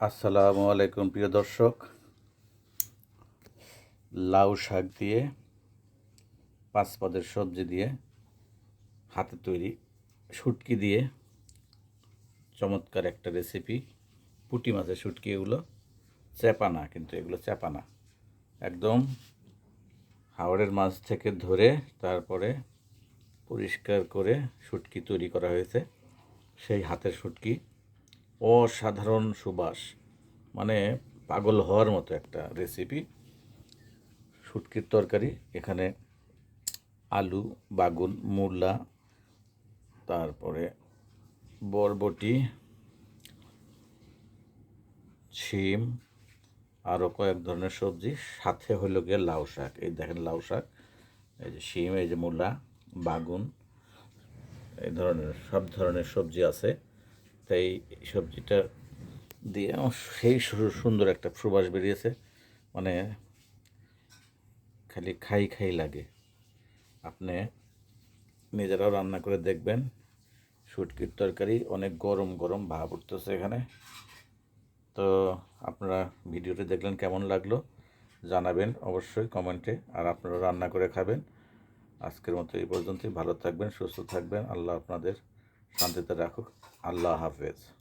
আসসালামু আলাইকুম, প্রিয় দর্শক। লাউ শাক দিয়ে, পাঁচ পদের সবজি দিয়ে, হাতে তৈরি শুটকি দিয়ে, চমৎকার একটা রেসিপি পুঁটি মাছের শুটকি এগুলো চেপানা কিন্তু এগুলো চ্যাপা না। একদম হাওড়ের মাছ থেকে ধরে তারপরে পরিষ্কার করে শুটকি তৈরি করা হয়েছে। সেই হাতের শুটকি অসাধারণ সুবাস। মানে পাগল হওয়ার মতো একটা রেসিপি শুটকির তরকারি, এখানে আলু, বাগুন, মূলা, তারপরে বরবটি, শিম আরও কয়েক ধরনের সবজি, সাথে হলো গিয়ে লাউ শাক। এই দেখেন লাউ শাক, এই যে শিম, এই যে মূলা, বাগুন, এই ধরনের, সব ধরনের সবজি আছে। তাই এই সবজিটা দিয়ে সেই সুন্দর একটা সুবাস বেরিয়েছে। মানে খালি খাই খাই লাগে। আপনি নিজেরাও রান্না করে দেখবেন, শুটকির তরকারি অনেক গরম গরম ভাব উঠতেছে এখানে। তো আপনারা ভিডিওটি দেখলেন কেমন লাগল জানাবেন অবশ্যই কমেন্টে, আর আপনারা রান্না করে খাবেন। আজকের মতো এই পর্যন্তই, ভালো থাকবেন, সুস্থ থাকবেন, আল্লাহ আপনাদের শান্তিতে রাখুক। আল্লাহ হাফেজ।